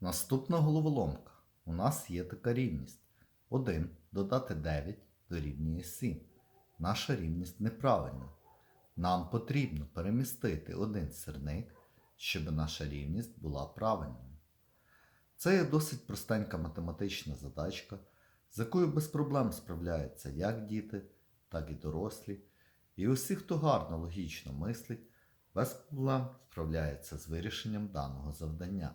Наступна головоломка. У нас є така рівність. 1 додати 9 дорівнює 7. Наша рівність неправильна. Нам потрібно перемістити один сірник, щоб наша рівність була правильною. Це є досить простенька математична задачка, з якою без проблем справляються як діти, так і дорослі. І усі, хто гарно логічно мислить, без проблем справляється з вирішенням даного завдання.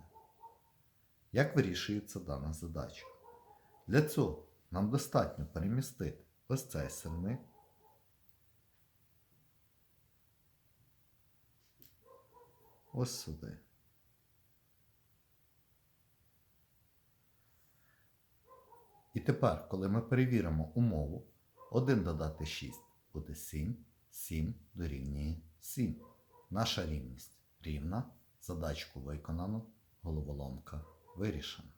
Як вирішується дана задача? Для цього нам достатньо перемістити ось цей сирник. Ось сюди. І тепер, коли ми перевіримо умову, 1 додати 6 буде 7, 7 дорівнює 7. Наша рівність рівна, задачку виконано, головоломка вирішена.